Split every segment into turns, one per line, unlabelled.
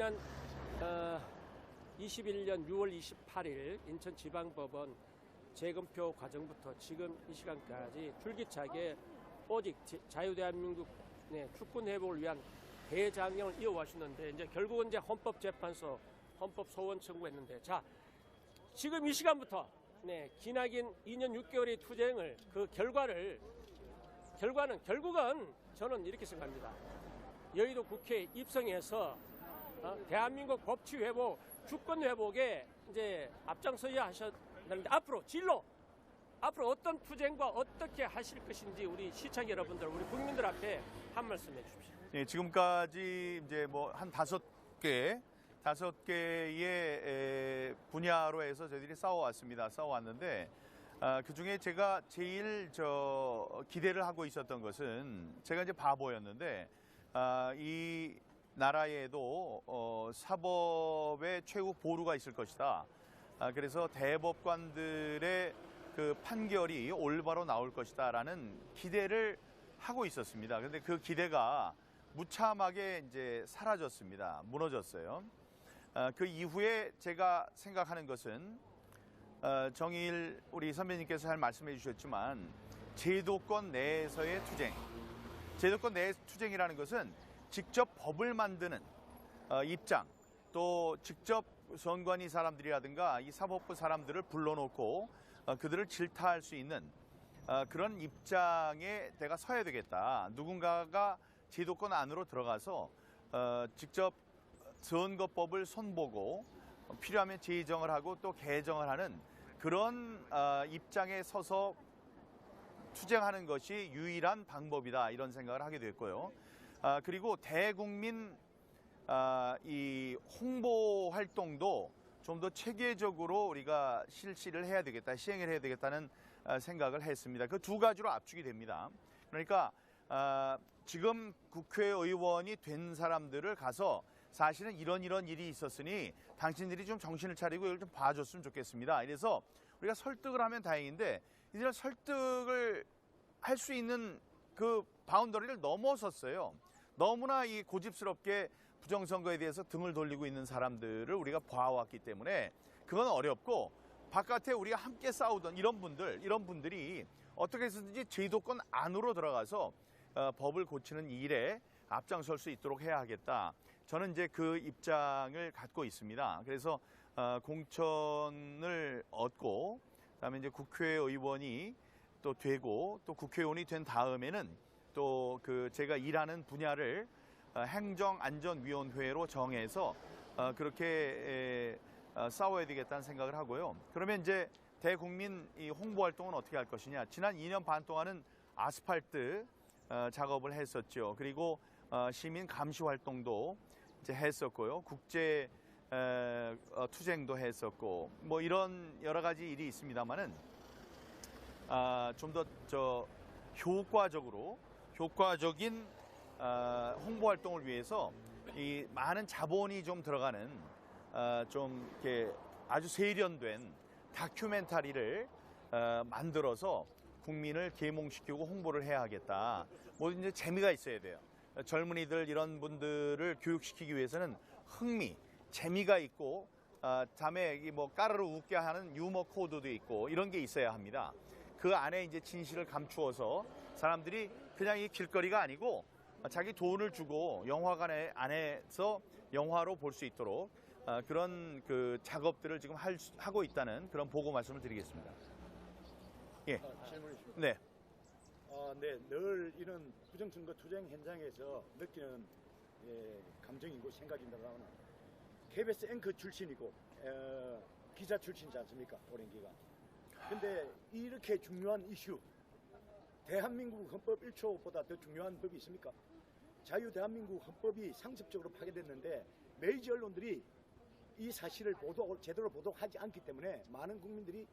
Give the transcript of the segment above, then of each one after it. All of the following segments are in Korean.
지난 어, 21년 6월 28일 인천지방법원 재검표 과정부터 지금 이 시간까지 줄기차게 오직 제- 자유대한민국 네, 축군 회복을 위한 대장령을 이어와셨는데 이제 결국은 이제 헌법재판소 헌법 소원 청구했는데 자 지금 이 시간부터 네, 기나긴 2년 6개월의 투쟁을 그 결과를 결과는 결국은 저는 이렇게 생각합니다. 여의도 국회에 입성해서 어, 대한민국 법치 회복, 주권 회복에 이제 앞장서야 하셔야 되는데 앞으로 진로 앞으로 어떤 투쟁과 어떻게 하실 것인지 우리 시청 여러분들, 우리 국민들 앞에 한 말씀 해주십시오.
예, 지금까지 이제 뭐 한 다섯 개, 다섯 개의 에, 분야로 해서 저희들이 싸워왔습니다. 싸워왔는데 아, 그 중에 제가 제일 저 기대를 하고 있었던 것은 제가 이제 바보였는데 아, 이 나라에도 어, 사법의 최후 보루가 있을 것이다. 아, 그래서 대법관들의 그 판결이 올바로 나올 것이다라는 기대를 하고 있었습니다. 그런데 그 기대가 무참하게 이제 사라졌습니다. 무너졌어요. 아, 그 이후에 제가 생각하는 것은 어, 정일 우리 선배님께서 잘 말씀해 주셨지만 제도권 내에서의 투쟁, 제도권 내 투쟁이라는 것은 직접 법을 만드는 어, 입장, 또 직접 선관위 사람들이라든가 이 사법부 사람들을 불러놓고 어, 그들을 질타할 수 있는 어, 그런 입장에 내가 서야 되겠다. 누군가가 제도권 안으로 들어가서 어, 직접 선거법을 손보고 어, 필요하면 제정을 하고 또 개정을 하는 그런 어, 입장에 서서 투쟁하는 것이 유일한 방법이다 이런 생각을 하게 됐고요. 아, 그리고 대국민 아, 이 홍보 활동도 좀 더 체계적으로 우리가 실시를 해야 되겠다, 시행을 해야 되겠다는 아, 생각을 했습니다. 그 두 가지로 압축이 됩니다. 그러니까 아, 지금 국회의원이 된 사람들을 가서 사실은 이런 이런 일이 있었으니 당신들이 좀 정신을 차리고 이걸 좀 봐줬으면 좋겠습니다. 이래서 우리가 설득을 하면 다행인데 이들 설득을 할 수 있는 그 바운더리를 넘어섰어요. 너무나 이 고집스럽게 부정선거에 대해서 등을 돌리고 있는 사람들을 우리가 봐왔기 때문에 그건 어렵고 바깥에 우리가 함께 싸우던 이런 분들, 이런 분들이 어떻게 해서든지 제도권 안으로 들어가서 어, 법을 고치는 일에 앞장설 수 있도록 해야 하겠다. 저는 이제 그 입장을 갖고 있습니다. 그래서 어, 공천을 얻고 그다음에 이제 국회의원이 또 되고 또 국회의원이 된 다음에는 또 그 제가 일하는 분야를 어, 행정안전위원회로 정해서 어, 그렇게 에, 어, 싸워야 되겠다는 생각을 하고요. 그러면 이제 대국민 이 홍보 활동은 어떻게 할 것이냐? 지난 2년 반 동안은 아스팔트 어, 작업을 했었죠. 그리고 어, 시민 감시 활동도 이제 했었고요. 국제 투쟁도 했었고 뭐 이런 여러 가지 일이 있습니다만은 아, 좀더 저 효과적으로 효과적인 아, 홍보 활동을 위해서 이 많은 자본이 좀 들어가는 아, 좀 이렇게 아주 세련된 다큐멘터리를 어, 만들어서 국민을 계몽시키고 홍보를 해야 하겠다. 뭐든 이제 재미가 있어야 돼요. 젊은이들 이런 분들을 교육시키기 위해서는 흥미, 재미가 있고 어, 다음에 이뭐 까르르 웃게 하는 유머 코드도 있고 이런 게 있어야 합니다. 그 안에 이제 진실을 감추어서 사람들이 그냥 이 길거리가 아니고 자기 돈을 주고 영화관에 안에서 영화로 볼 수 있도록 어, 그런 그 작업들을 지금 할 수- 하고 있다는 그런 보고 말씀을 드리겠습니다. 예,
아, 주십시오.
네,
아, 네, 늘 이런 부정선거 투쟁 현장에서 느끼는 예, 감정이고 생각인다면 KBS 앵커 출신이고 어, 기자 출신이지 않습니까? 오랜 기간. 근데 이렇게 중요한 이슈 대한민국 헌법 1초보다 더 중요한 법이 있습니까? 자유 대한민국 헌법이 상습적으로 파괴됐는데 메이저 언론들이 이 사실을 보도 제대로 보도하지 않기 때문에 많은 국민들이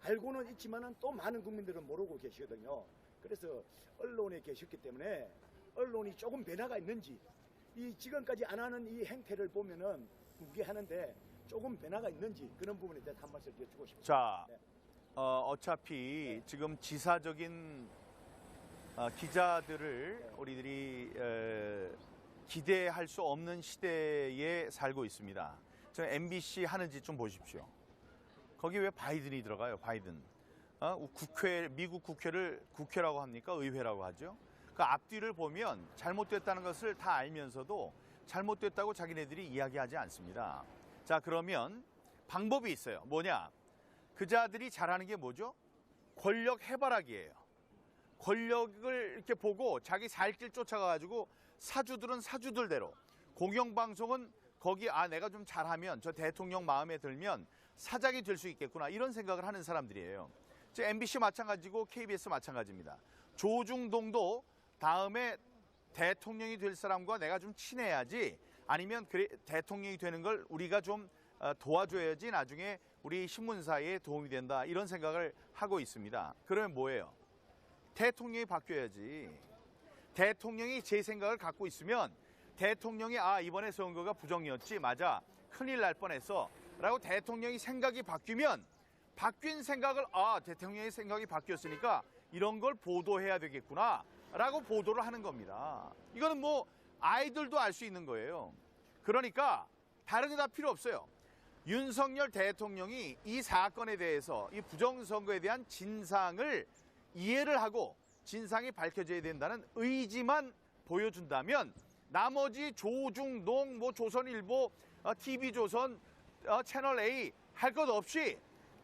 알고는 있지만은 또 많은 국민들은 모르고 계시거든요. 그래서 언론에 계셨기 때문에 언론이 조금 변화가 있는지 이 지금까지 안 하는 이 행태를 보면은 무게하는데 조금 변화가 있는지 그런 부분에 대해서 한 말씀 여쭈고 싶습니다.
자,
네.
어, 어차피 지금 지사적인 어, 기자들을 우리들이 에, 기대할 수 없는 시대에 살고 있습니다. 저 MBC 하는 짓좀 보십시오. 거기 왜 바이든이 들어가요? 바이든. 어? 국회 미국 국회를 국회라고 합니까? 의회라고 하죠. 그 앞뒤를 보면 잘못됐다는 것을 다 알면서도 잘못됐다고 자기네들이 이야기하지 않습니다. 자, 그러면 방법이 있어요. 뭐냐? 그자들이 잘하는 게 뭐죠? 권력 해바라기예요. 권력을 이렇게 보고 자기 살길 쫓아가가지고 사주들은 사주들대로 공영방송은 거기 아 내가 좀 잘하면 저 대통령 마음에 들면 사장이 될 수 있겠구나 이런 생각을 하는 사람들이에요. 저 MBC 마찬가지고 KBS 마찬가지입니다. 조중동도 다음에 대통령이 될 사람과 내가 좀 친해야지 아니면 그래, 대통령이 되는 걸 우리가 좀 어, 도와줘야지 나중에 우리 신문사에 도움이 된다 이런 생각을 하고 있습니다. 그러면 뭐예요? 대통령이 바뀌어야지. 대통령이 제 생각을 갖고 있으면 대통령이 아 이번에 선거가 부정이었지 맞아 큰일 날 뻔했어 라고 대통령이 생각이 바뀌면 바뀐 생각을 아 대통령의 생각이 바뀌었으니까 이런 걸 보도해야 되겠구나 라고 보도를 하는 겁니다. 이거는 뭐 아이들도 알 수 있는 거예요. 그러니까 다른 게 다 필요 없어요. 윤석열 대통령이 이 사건에 대해서 이 부정선거에 대한 진상을 이해를 하고 진상이 밝혀져야 된다는 의지만 보여준다면 나머지 조중동, 뭐 조선일보, 어, TV조선, 어, 채널 A 할 것 없이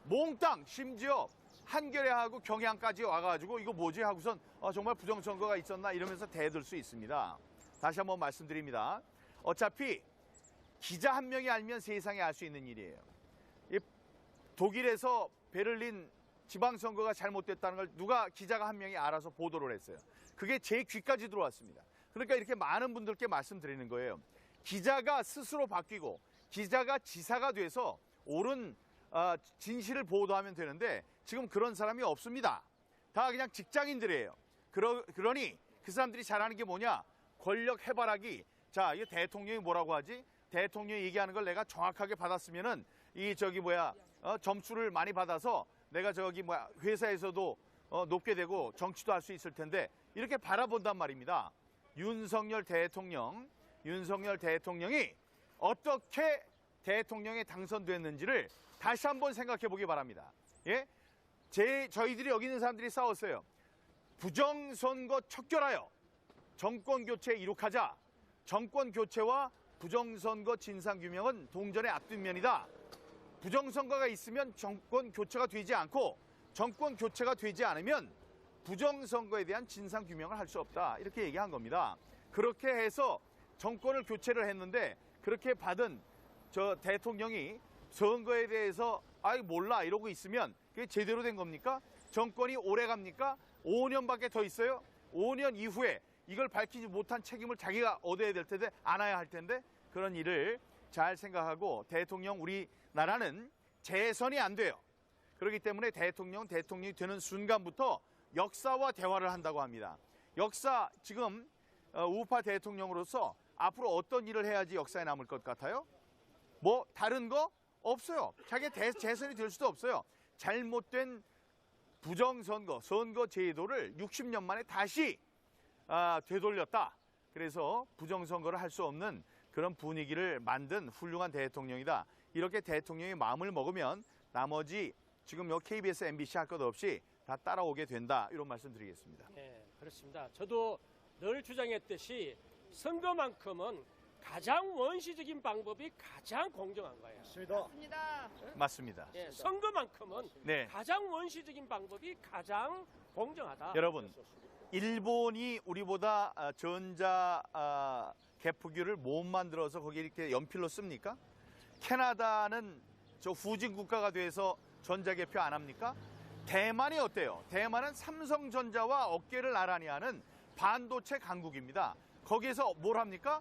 몽땅 심지어 한겨레하고 경향까지 와가지고 이거 뭐지 하고선 어, 정말 부정선거가 있었나 이러면서 대들 수 있습니다. 다시 한번 말씀드립니다. 어차피 기자 한 명이 알면 세상에 알 수 있는 일이에요. 이 독일에서 베를린 지방선거가 잘못됐다는 걸 누가 기자가 한 명이 알아서 보도를 했어요. 그게 제 귀까지 들어왔습니다. 그러니까 이렇게 많은 분들께 말씀드리는 거예요. 기자가 스스로 바뀌고 기자가 지사가 돼서 옳은 어, 진실을 보도하면 되는데 지금 그런 사람이 없습니다. 다 그냥 직장인들이에요. 그러, 그러니 그 사람들이 잘하는 게 뭐냐? 권력 해바라기. 자, 이 대통령이 뭐라고 하지? 대통령이 얘기하는 걸 내가 정확하게 받았으면은 이 저기 뭐야 어, 점수를 많이 받아서 내가 저기 뭐야 회사에서도 어, 높게 되고 정치도 할 수 있을 텐데 이렇게 바라본단 말입니다. 윤석열 대통령, 윤석열 대통령이 어떻게 대통령에 당선됐는지를 다시 한번 생각해 보기 바랍니다. 예? 제 저희들이 여기 있는 사람들이 싸웠어요. 부정선거 척결하여 정권 교체 이룩하자. 정권 교체와 부정선거 진상 규명은 동전의 앞뒷면이다. 부정선거가 있으면 정권 교체가 되지 않고 정권 교체가 되지 않으면 부정선거에 대한 진상 규명을 할 수 없다. 이렇게 얘기한 겁니다. 그렇게 해서 정권을 교체를 했는데 그렇게 받은 저 대통령이 선거에 대해서 아이 몰라 이러고 있으면 그게 제대로 된 겁니까? 정권이 오래 갑니까? 5년밖에 더 있어요. 5년 이후에 이걸 밝히지 못한 책임을 자기가 얻어야 될 텐데 안아야 할 텐데 그런 일을 잘 생각하고 대통령 우리나라는 재선이 안 돼요. 그렇기 때문에 대통령 대통령이 되는 순간부터 역사와 대화를 한다고 합니다. 역사 지금 어, 우파 대통령으로서 앞으로 어떤 일을 해야지 역사에 남을 것 같아요? 뭐 다른 거 없어요. 자기 대, 재선이 될 수도 없어요. 잘못된 부정선거, 선거 제도를 60년 만에 다시 아, 되돌렸다. 그래서 부정선거를 할 수 없는 그런 분위기를 만든 훌륭한 대통령이다. 이렇게 대통령이 마음을 먹으면 나머지 지금 요 KBS, MBC 할 것 없이 다 따라오게 된다. 이런 말씀 드리겠습니다.
네, 그렇습니다. 저도 늘 주장했듯이 선거만큼은 가장 원시적인 방법이 가장 공정한 거예요.
맞습니다.
맞습니다.
맞습니다.
예, 선거만큼은
네.
가장 원시적인 방법이 가장 공정하다.
여러분, 일본이 우리보다 아, 전자 아, 개푸기를 못 만들어서 거기 이렇게 연필로 씁니까? 캐나다는 저 후진 국가가 돼서 전자 개표 안 합니까? 대만이 어때요? 대만은 삼성전자와 어깨를 나란히 하는 반도체 강국입니다. 거기에서 뭘 합니까?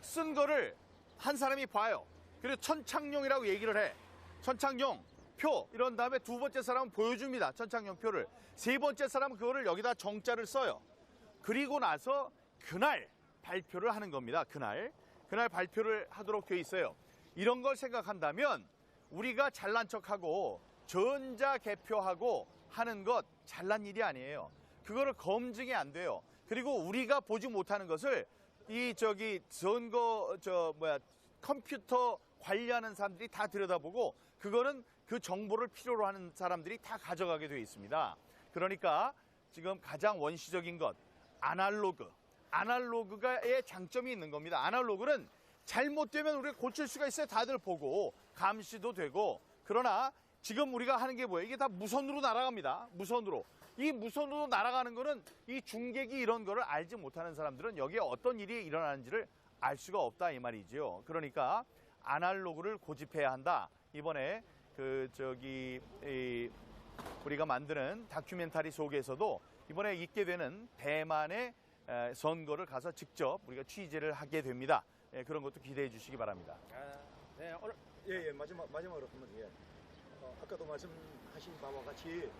쓴 거를 한 사람이 봐요. 그리고 천창용이라고 얘기를 해. 천창용 표 이런 다음에 두 번째 사람은 보여줍니다. 천창용 표를. 세 번째 사람은 그거를 여기다 정자를 써요. 그리고 나서 그날 발표를 하는 겁니다. 그날. 그날 발표를 하도록 돼 있어요. 이런 걸 생각한다면 우리가 잘난 척하고 전자 개표하고 하는 것 잘난 일이 아니에요. 그거를 검증이 안 돼요. 그리고 우리가 보지 못하는 것을 이 저기 선거 저 뭐야 컴퓨터 관리하는 사람들이 다 들여다보고 그거는 그 정보를 필요로 하는 사람들이 다 가져가게 되어 있습니다. 그러니까 지금 가장 원시적인 것 아날로그 아날로그가의 장점이 있는 겁니다. 아날로그는 잘못되면 우리가 고칠 수가 있어요. 다들 보고 감시도 되고 그러나 지금 우리가 하는 게 뭐예요? 이게 다 무선으로 날아갑니다. 무선으로. 이 무선으로 날아가는 거는 이 중계기 이런 거를 알지 못하는 사람들은 여기에 어떤 일이 일어나는지를 알 수가 없다 이 말이지요. 그러니까 아날로그를 고집해야 한다. 이번에 그 저기 이 우리가 만드는 다큐멘터리 속에서도 이번에 있게 되는 대만의 에, 선거를 가서 직접 우리가 취재를 하게 됩니다. 예, 그런 것도 기대해 주시기 바랍니다.
아, 네, 오늘
예, 예, 마지막, 마지막으로 한번 예. 어, 아까도 말씀하신 바와 같이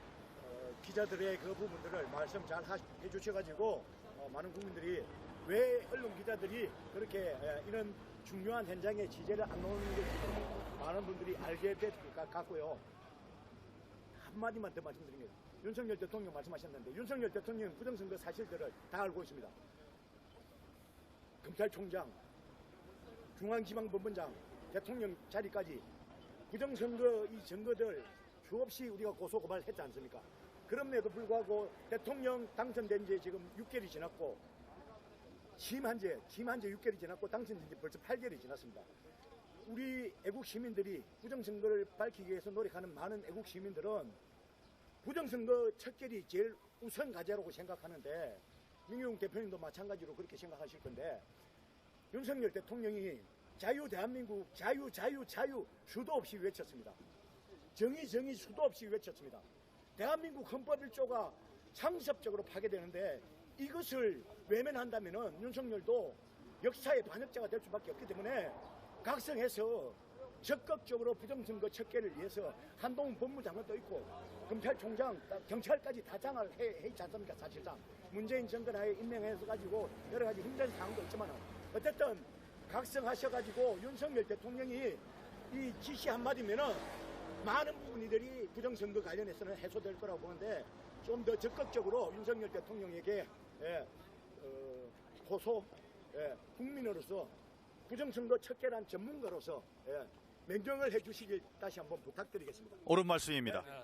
어, 기자들의 그 부분들을 말씀 잘 하- 해주셔가지고 어, 많은 국민들이 왜 언론 기자들이 그렇게 예, 이런 중요한 현장에 취재를 안 나오는 게 많은 분들이 알게 될 것 같고요. 한마디만 더 말씀드립니다. 윤석열 대통령 말씀하셨는데 윤석열 대통령 부정선거 사실들을 다 알고 있습니다. 검찰총장, 중앙지방법원장, 대통령 자리까지 부정선거 이 증거들 수없이 우리가 고소 고발했지 않습니까? 그럼에도 불구하고 대통령 당선된 지 지금 6개월이 지났고 취임한 지, 취임한 지 6개월이 지났고 당선된 지 벌써 8개월이 지났습니다. 우리 애국 시민들이 부정선거를 밝히기 위해서 노력하는 많은 애국 시민들은 부정선거 척결이 제일 우선 과제라고 생각하는데 민경 대표님도 마찬가지로 그렇게 생각하실 건데 윤석열 대통령이 자유 대한민국 자유 자유 자유 수도 없이 외쳤습니다. 정의 정의 수도 없이 외쳤습니다. 대한민국 헌법 1조가 상습적으로 파괴되는데 이것을 외면한다면은 윤석열도 역사의 반역자가 될 수밖에 없기 때문에 각성해서 적극적으로 부정선거 척결을 위해서 한동훈 법무장관도 있고 검찰총장, 경찰까지 다 장을 해, 해 있지 않습니까 사실상 문재인 정권 하에 임명해서 가지고 여러 가지 힘든 상황도 있지만 어쨌든 각성하셔가지고 윤석열 대통령이 이 지시 한마디면은 많은 부분들이 부정선거 관련해서는 해소될 거라고 보는데 좀 더 적극적으로 윤석열 대통령에게 예, 어, 호소 예, 국민으로서 부정선거 척결한 전문가로서 예, 명령을 해주시길 다시 한번 부탁드리겠습니다.
옳은 말씀입니다.
아,